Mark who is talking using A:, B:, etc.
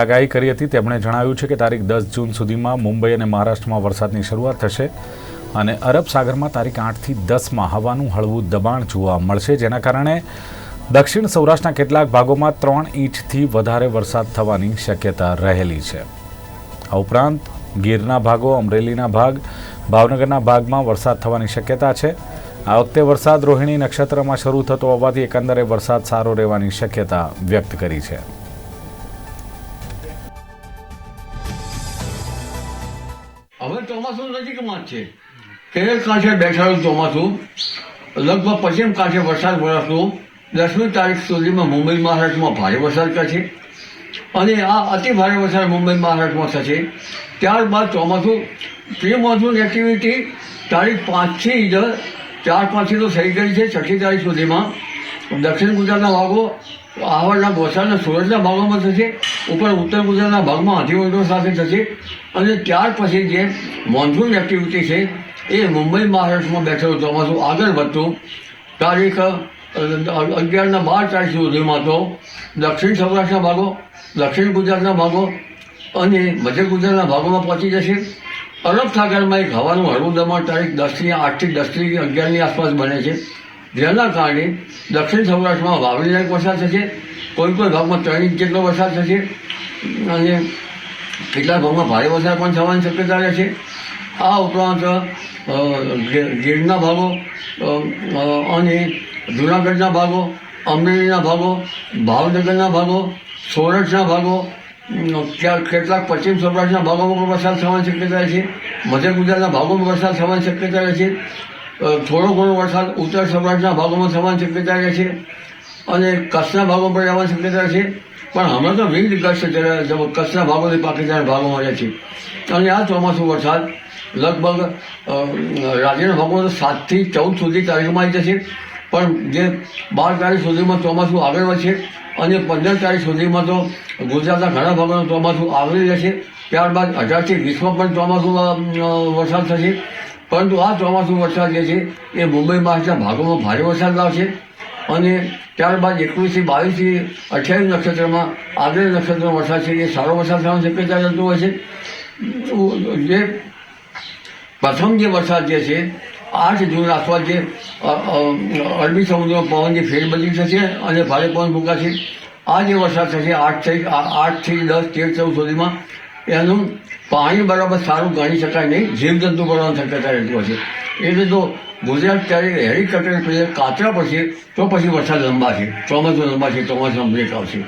A: આગાહી કરી હતી. તેમણે જણાવ્યું છે કે તારીખ દસ જૂન સુધીમાં મુંબઈ અને મહારાષ્ટ્રમાં વરસાદની શરૂઆત થશે અને અરબ સાગરમાં તારીખ આઠથી દસમાં હવાનું હળવું દબાણ જોવા મળશે. જેના કારણે દક્ષિણ સૌરાષ્ટ્રના કેટલાક ભાગોમાં ત્રણ ઇંચથી વધારે વરસાદ થવાની શક્યતા રહેલી છે. આ ઉપરાંત ગીરના ભાગો, અમરેલીના ભાગ, ભાવનગરના ભાગમાં વરસાદ થવાની શક્યતા છે. આ વખતે વરસાદ રોહિણી નક્ષત્રમાં શરૂ થતો હોવાથી એકંદરે વરસાદ સારો રહેવાની શક્યતા વ્યક્ત કરી છે.
B: હવે ચોમાસું નજીકમાં જ છે. કેરળ કાંઠે બેઠાડું ચોમાસું. લગભગ પશ્ચિમ કાંઠે વરસાદ વરસનું દસમી તારીખ સુધીમાં મુંબઈ મહારાષ્ટ્રમાં ભારે વરસાદ થશે. અને આ અતિ ભારે વરસાદ મુંબઈ મહારાષ્ટ્રમાં થશે. ત્યારબાદ ચોમાસું પ્રી મોન્સૂન એક્ટિવિટી તારીખ પાંચથી ચાર પાંચથી તો થઈ ગઈ છે, છઠ્ઠી તારીખ સુધીમાં. દક્ષિણ ગુજરાતના ભાગો આવડના વલસાડના સુરતના ભાગોમાં થશે, ઉપર ઉત્તર ગુજરાતના ભાગમાં હાથીવંટો સાથે થશે અને ત્યાર પછી જે મોન્સૂન એક્ટિવિટી છે, એ મુંબઈ મહારાષ્ટ્રમાં બેઠેલું ચોમાસું આગળ વધતું? તારીખ અગિયારના બાર તારીખ સુધીમાં તો દક્ષિણ સૌરાષ્ટ્રના ભાગો, દક્ષિણ ગુજરાતના ભાગો અને મધ્ય ગુજરાતના ભાગોમાં પહોંચી જશે. અરબ સાગરમાં એક હવાનું હળવું દમણ તારીખ દસથી આઠથી દસથી અગિયારની આસપાસ બને છે. જેના કારણે દક્ષિણ સૌરાષ્ટ્રમાં વાવણી લાયક વરસાદ થશે, કોઈ કોઈ ભાગમાં ત્રણ ઇંચ જેટલો વરસાદ થશે, અને કેટલાક ભાગમાં ભારે વરસાદ પણ થવાની શક્યતા રહેશે. આ ઉપરાંત ગીરના ભાગો અને જૂનાગઢના ભાગો, અમરેલીના ભાગો, ભાવનગરના ભાગો સોરઠના ભાગો ત્યાં કેટલાક પશ્ચિમ સૌરાષ્ટ્રના ભાગોમાં પણ વરસાદ થવાની શક્યતા છે મધ્ય ગુજરાતના ભાગોમાં વરસાદ થવાની શક્યતા રહે છે થોડો ઘણો વરસાદ ઉત્તર સૌરાષ્ટ્રના ભાગોમાં થવાની શક્યતા રહે છે અને કચ્છના ભાગોમાં પણ જવાની શક્યતા છે. પણ હમણાં તો વિવિધ કચ્છ કચ્છના ભાગોથી પાકિસ્તાન ભાગોમાં રહે છે. અને આ ચોમાસું વરસાદ લગભગ રાજ્યના ભાગોમાં તો સાતથી ચૌદ સુધી તારીખમાં આવી જશે. પણ જે બાર તારીખ સુધીમાં ચોમાસું આગળ વધશે અને પંદર તારીખ સુધીમાં તો ગુજરાતના ઘણા ભાગોનું ચોમાસું આવરી રહેશે. ત્યારબાદ અઢારથી વીસમાં પણ ચોમાસું વરસાદ થશે. પરંતુ આ ચોમાસું વરસાદ જે છે, એ મુંબઈ મહારાષ્ટ્રના ભાગોમાં ભારે વરસાદ લાવશે અને ત્યારબાદ એકવીસથી બાવીસથી અઠ્યાવીસ નક્ષત્રમાં આગળ નક્ષત્રનો વરસાદ છે, એ સારો વરસાદ થવાની શક્યતા રહેતું હોય છે. જે પ્રથમ જે વરસાદ જે છે, આઠ જૂન આસપાસ જે અરબી સમુદ્રમાં પવનની ફેરબદલી થશે અને ભારે પવન ફૂંકાશે. આ જે વરસાદ થશે આઠથી થઈ આઠથી દસ, તેર, ચૌદ સુધીમાં, એનું પાણી બરાબર સારું ગણી શકાય નહીં, જીવજંતુ બનવાની શક્યતા રહેતી હોય છે એટલે જો ગુજરાત ત્યારે હેલિકોપ્ટર કાતરા પડશે તો પછી વરસાદ લંબા છે, ચોમાસું લંબા છે ચોમાસું બ્રેક આવશે.